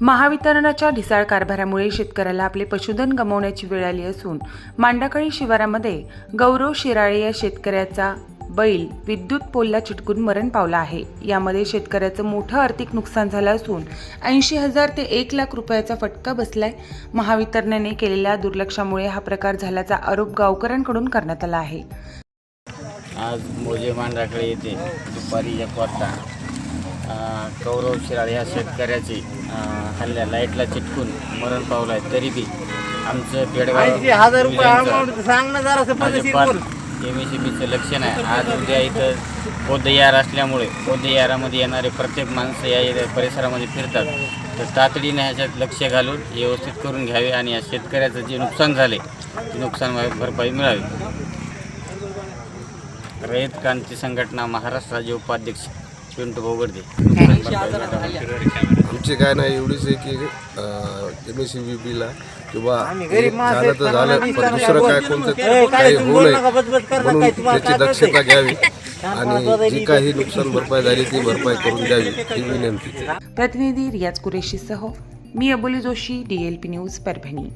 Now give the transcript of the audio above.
महावितरणाच्या ढिसाळ कारभारामुळे शेतकऱ्याला आपले पशुधन गमावण्याची वेळ आली असून मांडाकळी शिवारामध्ये गौरव शिराळे या शेतकऱ्याचा बैल विद्युत पोलला चिटकून मरण पावला आहे. यामध्ये शेतकऱ्याचं मोठं आर्थिक नुकसान झालं असून ऐंशी हजार ते एक लाख रुपयाचा फटका बसलाय. महावितरणाने केलेल्या दुर्लक्षामुळे हा प्रकार झाल्याचा आरोप गावकऱ्यांकडून करण्यात आला आहे. आज मोजे मांडाकडे येथे दुपारी एक वाजता कौरव शिराळे या शेतकऱ्याची हल्ल्या लाईटला चिटकून मरण पावलं आहे तरी बी आमचं पेडगाव ऐंशी हजार रुपये डिव्हिजनचं अमाऊंट सांग ना जरा पद्धतशीर भाजपात बोल. एम एस सी बीचं लक्ष नाही आज उद्या इथं बौद्धयार असल्यामुळे बौद्धयारामध्ये येणारे प्रत्येक माणसं या परिसरामध्ये फिरतात. तर तातडीने ह्याच्यात लक्ष घालून व्यवस्थित करून घ्यावे आणि या शेतकऱ्याचं जे नुकसान झाले ते नुकसान भरपाई मिळावी. रयत क्रांती संघटना महाराष्ट्र राज्य उपाध्यक्ष पिंटू बोगडदे. आमची काय नाही एवढीच आहे की एम एस सी बी बीला किंवा झालं तर झालं पण दुसरं काय. कोणतं काही होऊ बोलू नये म्हणून त्याची काय दक्षता घ्यावी आणि जी काही नुकसान भरपाई झाली ती भरपाई करून द्यावी ही विनंती. प्रतिनिधी रियाज कुरेशीसह मी अबोली जोशी डीएलपी न्यूज परभणी.